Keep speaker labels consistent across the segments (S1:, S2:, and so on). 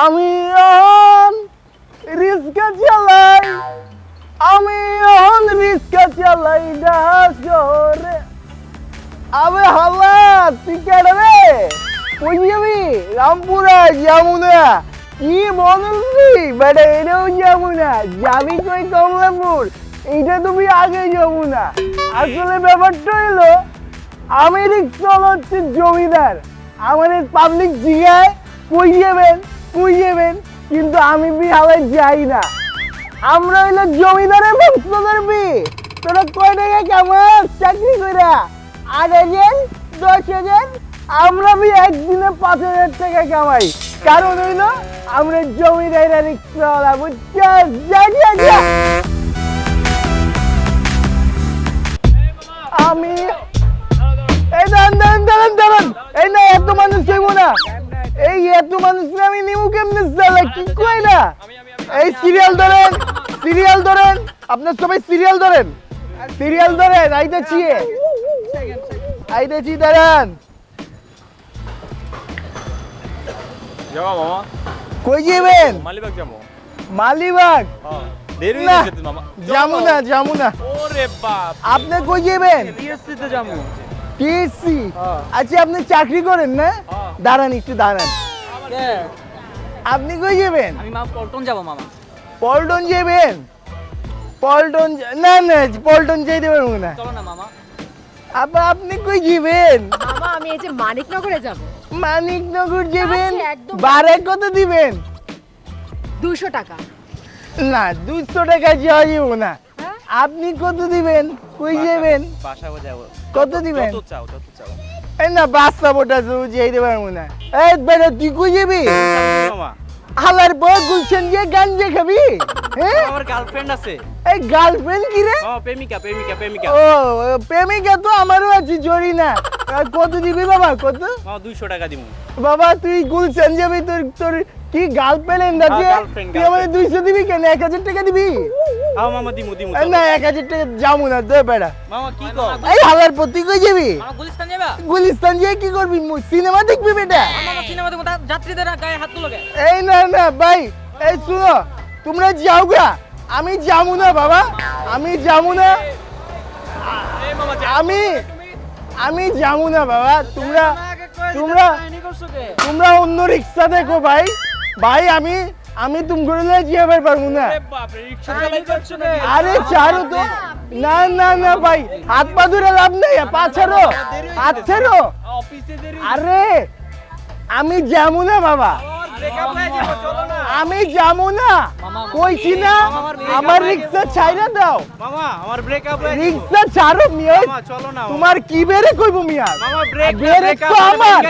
S1: আমি রিস্কা চালাই, আমি এখন রিস্কা চালাই ঢাকা শহরে আবে তুই কেডা রে? কই রামপুরা যমুনা কি বলছি বেটা, এটাও যমুনা যাবি কই কমলাপুর? এইটা তুমি আগে যমুনা আসলে ব্যাপারটা হলো আমি রিক্সা হচ্ছে জমিদার, আমাদের পাবলিক জিগায় কই যাবেন? কই যাবেন কিন্তু আমি বিহালে যাই না। আমরা হইল জমিদারের বংশধর বি তোরা কয় টাকা কেমন চাকরি কইরা? আট হাজার, দশ হাজার, আমরা বি একদিনে পাঁচ হাজার টাকা কামাই। কারণ হইল আমরা জমিদারের রিক্সাওয়ালা, বুঝছ? আমি এই দাঁড়ান দাঁড়ান দাঁড়ান দাঁড়ান। এই না, এত মানুষ চাইব না। এই এত মানুষ আমি নিমু কেমনে চালা কি কই না? এই সিরিয়াল ধরেন সিরিয়াল ধরেন। আপনার সবাই সিরিয়াল ধরেন। সিরিয়াল ধরেন আইতেছি আইতেছি দাঁড়ান।
S2: যাব মামা?
S1: কই যাবেন?
S2: মালিবাগ যাব।
S1: মালিবাগ?
S2: হ্যাঁ দেরি
S1: না,
S2: হয়ে গেছে মামা।
S1: যামু না যামু না।
S2: ওরে বাপ
S1: আপনি কই যাবেন?
S2: টিএসসি তে যাব।
S1: টিএসসি
S2: হ্যাঁ।
S1: আচ্ছা আপনি চাকরি করেন না?
S2: হ্যাঁ।
S1: দাঁড়ান একটু দাঁড়ান। আপনি কই যাবেন?
S3: আমি মা পল্টন যাব মামা।
S1: পল্টন যাবেন? পল্টন না না পল্টন যাইতে পারব না।
S3: চলো না মামা।
S1: আপা আপনি কই যাবেন?
S4: মামা আমি এই যে মানিকনগরে যাব।
S1: মানিকনগর যাবেন? বারে কত দিবেন?
S4: দুশো টাকা।
S1: না দুশো টাকা যাওয়া যাব না? আপনি কত দিবেন? কই যাবেন?
S2: যাব?
S1: কত দিবেন?
S2: যত চাও যত চাও।
S1: এই না বাচ্চা বোটা যাইতে দেবার না এই বেটা তুই কই যাবি? হালার বউ গুলছেন গিয়ে গাঞ্জে খাবি? হ্যাঁ
S2: আমার গার্লফ্রেন্ড আছে।
S1: এই গার্লফ্রেন্ড কি রে?
S2: ও প্রেমিকা প্রেমিকা প্রেমিকা।
S1: ও প্রেমিকা তো আমারও আছে জড়ি না কত দিবি বাবা? কত?
S2: মামা দুইশো টাকা দিব।
S1: বাবা তুই গুলশান যাবি তোর তোর কি গার্লফ্রেন্ড আছে?
S2: হ্যাঁ, girlfriend,
S1: তুই আমাদের দুইশো দিবি কেন? এক হাজার টাকা দিবি?
S2: আও মামা দিমু দিমু
S1: না এক হাজার টাকা যাব না দে বেড়া।
S2: মামা কি কর?
S1: এই হালার প্রতি কই যাবি?
S3: মামা গুলিস্তান যাবা?
S1: গুলিস্তান গিয়ে কি করবি? সিনেমা দেখবি বেটা?
S3: মামা সিনেমা দেখো যাত্রীদের গায়ে হাত
S1: এই না না ভাই এই শুনো তোমরা যাও গা। আমি যাব না বাবা। আমি যাব না। আমি আমি যাব না বাবা। তোমরা তোমরা তোমরা অন্য রিক্সা দেখো ভাই। ভাই আমি আমি তুমি করে যাবে পারব না।
S2: আরে বাপ রে রিকশা চালাই করছ না
S1: আরে ছাড়ো তো। না না না ভাই হাত পা ধরে লাভ নেই পা ছাড়ো হাত ছাড়ো। আরে আমি যাব না বাবা। আমি যাব না। কইছি না আমার রিক্সা ছাইরা দাও।
S2: মামা আমার ব্রেকআপ হয়ে
S1: রিক্সা ছাড়ো মিয়া।
S2: চলো না
S1: তোমার কি বেরে কইবো মিয়া?
S2: মামা ব্রেক
S1: বেরে আমার।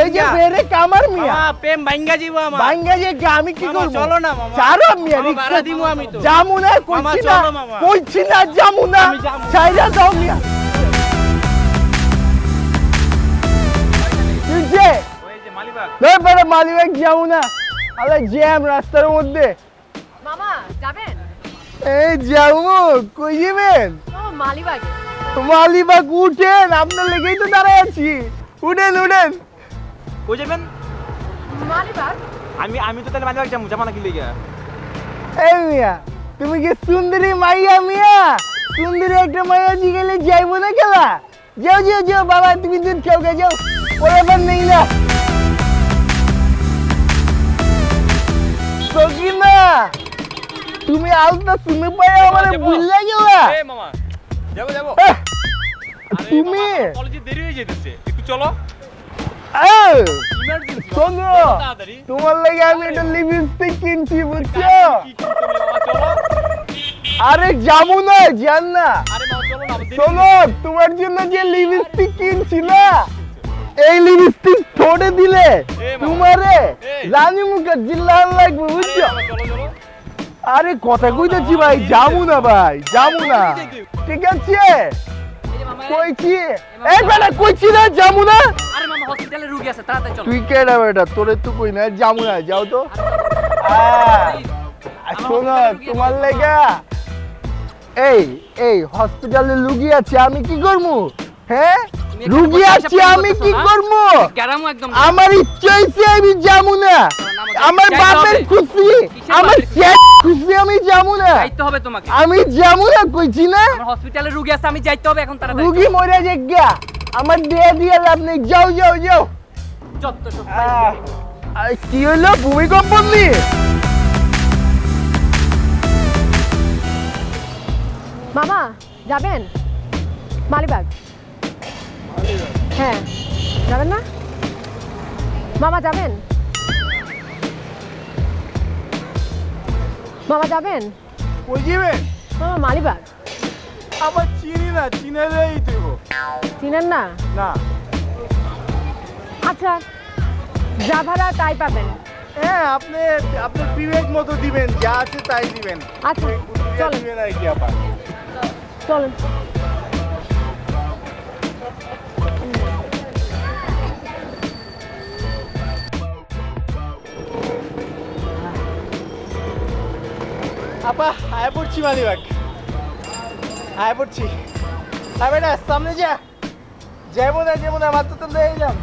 S1: এই যে বেরে কামার মিয়া।
S2: প্রেম ভাঙ্গা আমার।
S1: বাঙ্গা যে আমি কি করব?
S2: চলো না, মামা।
S1: ছাড়ো মিয়া রিক্সা
S2: দিমু আমি তো।
S1: যামু না কইছি না। কইছি না যামু না। ছাইরা দাও মিয়া। তুই
S2: যে মালিবাগ
S1: ধর মালিবাগ যাব না। আরে জ্যাম রাস্তার মধ্যে।
S4: মামা যাবেন?
S1: এই যাব কই যাবেন?
S4: ও মালিবাগে।
S1: মালিবাগ উঠেন আপনার লেগেই তো দাঁড়ায় আছি। উঠেন উঠেন।
S2: কই যাবেন?
S4: মালিবাগ?
S2: আমি আমি তো তাহলে মালিবাগ যাব যাব না কি লেগে?
S1: এই মিয়া তুমি কি সুন্দরী মাইয়া মিয়া? সুন্দরী একটা মাইয়া জিগেলে যাইবো না খেলা? যাও যাও যাও বাবা তুমি দুধ খাও গে যাও। ওর নেই না। তুমি আলতা শুনে পাই আমার
S2: যাব।
S1: ভুলে গেলা
S2: এ মামা যাব যাব।
S1: তুমি
S2: কলেজে দেরি হয়ে যেতেছে। একটু চলো।
S1: শোনো তোমার লাগে আমি একটা লিপস্টিক কিনছি বুঝছ?
S2: তুমি
S1: আরে যাব না জান না। শোনো তোমার জন্য যে লিপস্টিক কিনছি না এই লিপস্টিক ঠোঁটে দিলে তোমারে। রানী মুখে জিল্লান লাগবে বুঝছ? আরে কথা কইতেছি ভাই যাব না ভাই যাব না। ঠিক আছে? কইছি এই বেটা কইছি না যাব না?
S3: আরে মামা হসপিটালে রুগী আছে তাড়াতাড়ি চলো।
S1: তুই কেডা বেটা? তোরে তো কই না যাব না যাও তো। শোনো তোমার লেগা? এই এই হসপিটালে রুগী আছে আমি কি করব? হ্যাঁ? রুগী আছে আমি কি? করব? আমার ইচ্ছা হইছে আমি যাব না। আমার বাপের খুশি আমার
S3: খুশি?
S1: আমি যাব না।
S3: যাইতে হবে তোমাকে।
S1: আমি যাব না কইছি না?
S3: আমার হসপিটালে রুগী আছে আমি যাইতে হবে এখন তাড়াতাড়ি।
S1: রুগী মরে যে গিয়া আমার দিয়ে দিয়ে লাভ নেই। যাও যাও যাও।
S3: যত সব
S1: আহ, কি হলো ভূমিকম্প নিয়ে
S4: মামা যাবেন? মালিবাগ? হ্যাঁ যাবেন না? মামা যাবেন? মামা যাবেন?
S1: কই যাবেন?
S4: মামা মালিবাগ
S1: আমার চিনি না চিনালেই দেব।
S4: চিনেন না?
S1: না।
S4: আচ্ছা যা ভাড়া তাই পাবেন।
S1: হ্যাঁ আপনি আপনি বিবেক মতো দিবেন যা আছে তাই দিবেন।
S4: আচ্ছা চলেন।
S1: দিবেন আর কি আপা
S4: চলেন।
S1: আপা আয় পড়ছি মালিবাগ আয় পড়ছি। আয় বেটা সামনে যা। যাব না যাব না মাত্র তো লেগে এলাম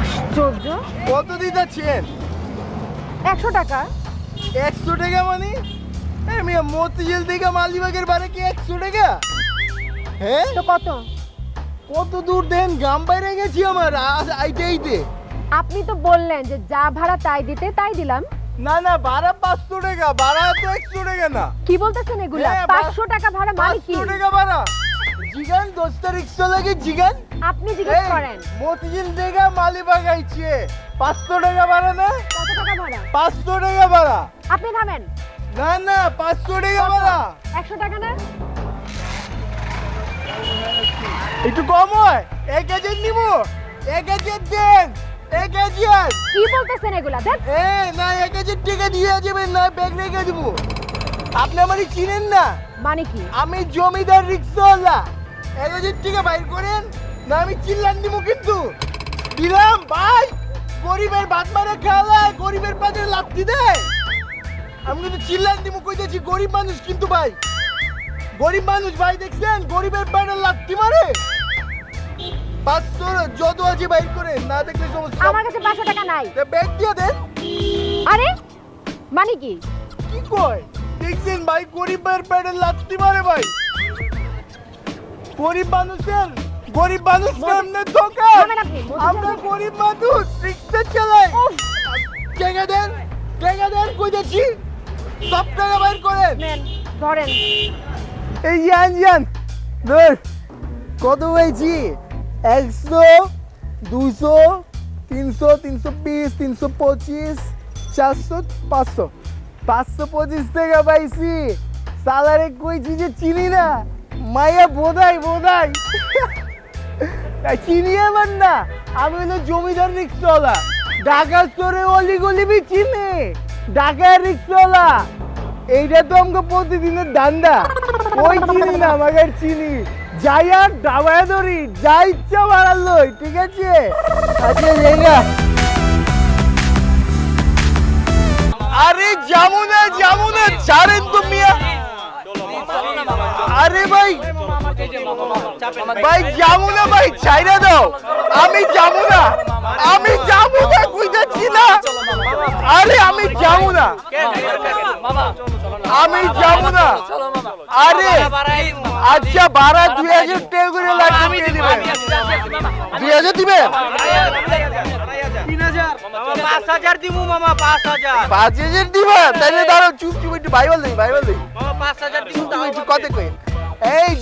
S4: আশ্চর্য।
S1: কত দিতেছেন?
S4: একশো টাকা।
S1: একশো টাকা মানে? মিয়া মতিঝিল থেকে মালিবাগের বারে কি একশো টাকা? হ্যাঁ?
S4: কত?
S1: কত দূর দেন গাম বাইরে গেছি আমার আজ আইতে আইতে।
S4: আপনি তো বললেন যে যা ভাড়া তাই দিতে তাই দিলাম।
S1: না না ভাড়া পাঁচশো টাকা ভাড়া তো একশো টাকা না।
S4: কি বলতেছেন এগুলা?
S1: হ্যাঁ, বা-
S4: পাঁচশো টাকা ভাড়া মানে কি?
S1: পাঁচশো টাকা ভাড়া। জিগান দশটা রিক্সা লাগে জিগান।
S4: আপনি জিজ্ঞেস
S1: এই,
S4: করেন।
S1: মতিঝিল থেকে মালিবাগ আইছে পাঁচশো টাকা ভাড়া না?
S4: কত টাকা ভাড়া?
S1: পাঁচশো টাকা ভাড়া।
S4: আপনি থামেন।
S1: না না পাঁচশো টাকা ভাড়া।
S4: একশো টাকা না?
S1: একটু কম হয়। এক হাজার নিব। এক হাজার দেন। এক হাজার
S4: কি বলতেছেন এগুলা? দেখ।
S1: এ না এক হাজার টাকা দিয়ে যাবেন না ব্যাগ রেখে দিব। আপনি আমারই চিনেন না?
S4: মানে কি?
S1: আমি জমিদার রিক্সাওয়ালা। এক হাজার টাকা বাইর করেন না আমি চিল্লান দিব কিন্তু। দিলাম ভাই। গরিবের ভাত মারা খাওয়ায় গরিবের পাতে লাত্তি দেয় আমি কিন্তু চিল্লান দিব কইতেছি গরিব মানুষ কিন্তু ভাই। গরিব মানুষ ভাই দেখছেন? গরিবের পাতে লাত্তি মারে? পাঁচশো যত আছে বাইর করেন না দেখলে সমস্যা
S4: আমার কাছে পাঁচশো টাকা নাই।
S1: ব্যাগ দিয়ে দেন
S4: আরে মানে কি?
S1: কি কয়? দেখছেন ভাই গরিবের পেটে লাত্তি মারে ভাই। গরিব মানুষের গরিব মানুষ কেমনে
S4: মধু
S1: আমরা গরিব মানুষ রিক্সা চালাই। টাকা দেন টাকা দেন কইতেছি সব টাকা বাইর করেন।
S4: নেন ধরেন।
S1: এই জান জান ধর। কত হয়েছি? একশো দুশো তিনশো তিনশো বিশ, তিনশো পঁচিশ, চারশো, পাঁচশো। পাঁচশো পঁচিশ টাকা পাইছি। সালারে কইছি যে চিনি না। মাইয়া, বোধাই বোধাই। চিনি আমার না। আমি হলো জমিদার রিক্সাওয়ালা। ঢাকা শহরে অলি বি চিনি। ঢাকার রিক্সাওয়ালা। এইটা তো আমাকে প্রতিদিনের ধান্দা। ওই চিনি না, আমাকে চিনি। যাই আর ডাবায় ধরি যা ইচ্ছা বাড়ালো ঠিক আছে? আচ্ছা রেঙ্গা আরে যাব না, যাব ছাড়েন তো মিয়া। আরে ভাই ভাই যাব না, ভাই, ছাইরা দাও। আমি যাব না, আমি যাব না কইতাছি না? আরে আমি যাব না। আমি যাব না। আরে আচ্ছা ভাড়া দুই হাজার টাকা করে লাগবে দিবে দুই হাজার দিবে
S5: পাঁচ হাজার দিমু মামা পাঁচ হাজার
S1: পাঁচ হাজার দিবে তাহলে দাঁড়াও চুপ চুপ একটু বাইবেল দেই বাইবেল দেই
S5: মামা পাঁচ হাজার
S1: একটু কই এই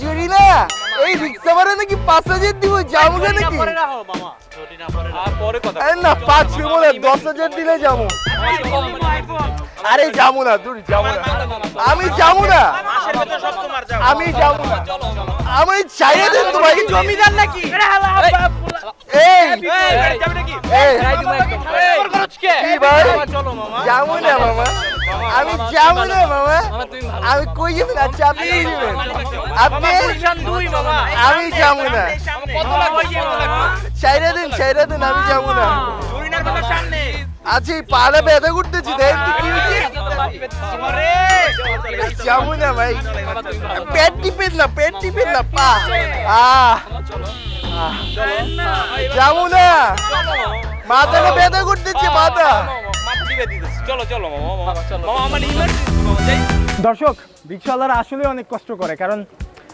S1: এই রিক্সা ভাড়া নাকি পাঁচ হাজার দিব যাব না নাকি
S5: পরে রাখো মামা যদি না পরে
S2: আর পরে কথা
S1: আরে না পাঁচ ছয় দশ হাজার দিলে যাব আরে যাব না দূর যাব না আমি যাব না
S5: মাসের ভেতর সব তোমার যাও
S1: আমি যাব না আমি চাইয়ে দেন তো ভাই
S5: জমিদার নাকি
S1: এই
S5: যাবে নাকি?
S1: এই।
S5: ওর খরচ কে
S1: কি ভাই?
S5: চলো মামা।
S1: যাব না মামা। আমি যাব না মামা। আমি কই যাবেন আচ্ছা আপনি আমি যাব না চাইরে দিন চাইরে দিন আমি যাব না
S5: সামনে।
S1: আচ্ছা এই পাড়া ব্যথা করতেছি দেখ তো কি হয়েছে
S5: আরে
S1: যাব না ভাই। পেট টিপেন না পেট টিপেন না পা। আহ যাব না। মাথাটা ব্যথা করতেছে মাথা। দর্শক রিক্সাওয়ালারা আসলে অনেক কষ্ট করে কারণ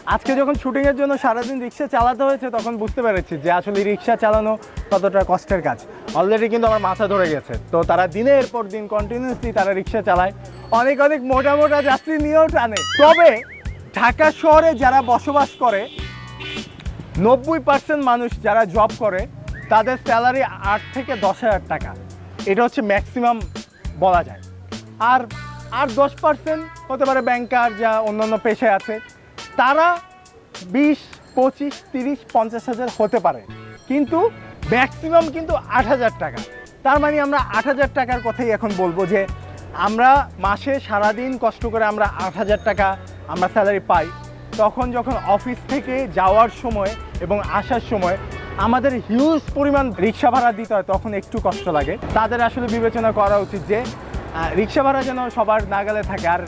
S1: আজকে যখন শুটিংয়ের জন্য সারাদিন রিক্সা চালাতে হয়েছে তখন বুঝতে পেরেছি যে আসলে রিক্সা চালানো কতটা কষ্টের কাজ। অলরেডি কিন্তু আমার মাথা ধরে গেছে। তো তারা দিনের পর দিন কন্টিনিউসলি তারা রিক্সা চালায়। অনেক অনেক মোটা মোটা যাত্রী নিয়েও টানে। তবে ঢাকা শহরে যারা বসবাস করে, নব্বই পার্সেন্ট মানুষ যারা জব করে, তাদের স্যালারি আট থেকে দশ হাজার টাকা। এটা হচ্ছে ম্যাক্সিমাম বলা যায়। আর আর দশ পার্সেন্ট হতে পারে ব্যাংকার যা অন্যান্য পেশায় আছে, তারা বিশ, পঁচিশ, তিরিশ, পঞ্চাশ হাজার হতে পারে। কিন্তু ম্যাক্সিমাম কিন্তু আট হাজার টাকা। তার মানে আমরা আট হাজার টাকার কথাই এখন বলব যে, আমরা মাসে সারাদিন কষ্ট করে আমরা আট হাজার টাকা আমরা স্যালারি পাই। তখন যখন অফিস থেকে যাওয়ার সময় এবং আসার সময় আমাদের হিউজ পরিমাণ রিক্সা ভাড়া দিতে হয়, তখন একটু কষ্ট লাগে। তাদের আসলে বিবেচনা করা উচিত যে রিক্সা ভাড়া যেন সবার নাগালে থাকে। আর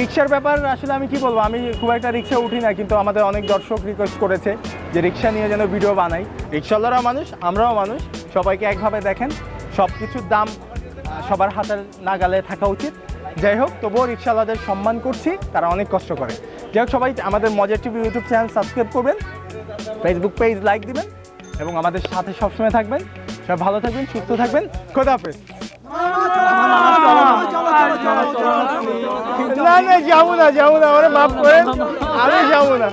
S1: রিক্সার ব্যাপার আসলে আমি কি বলব? আমি খুব একটা রিক্সা উঠি না, কিন্তু আমাদের অনেক দর্শক রিকোয়েস্ট করেছে যে রিক্সা নিয়ে যেন ভিডিও বানাই। রিক্সাওয়ালারাও মানুষ, আমরাও মানুষ, সবাইকে একভাবে দেখেন। সব কিছুর দাম সবার হাতের নাগালে থাকা উচিত। যাই হোক, তবুও রিক্সাওয়ালাদের সম্মান করছি, তারা অনেক কষ্ট করে। যাই হোক, সবাই আমাদের মজার টিভি ইউটিউব চ্যানেল সাবস্ক্রাইব করবেন ফেসবুক পেজ লাইক দিবেন, এবং আমাদের সাথে সবসময় থাকবেন। সব ভালো থাকবেন, সুস্থ থাকবেন। খোদা হাফেজ। না না যাব না যাব না ওরা মাফ করেন আমি যাব না।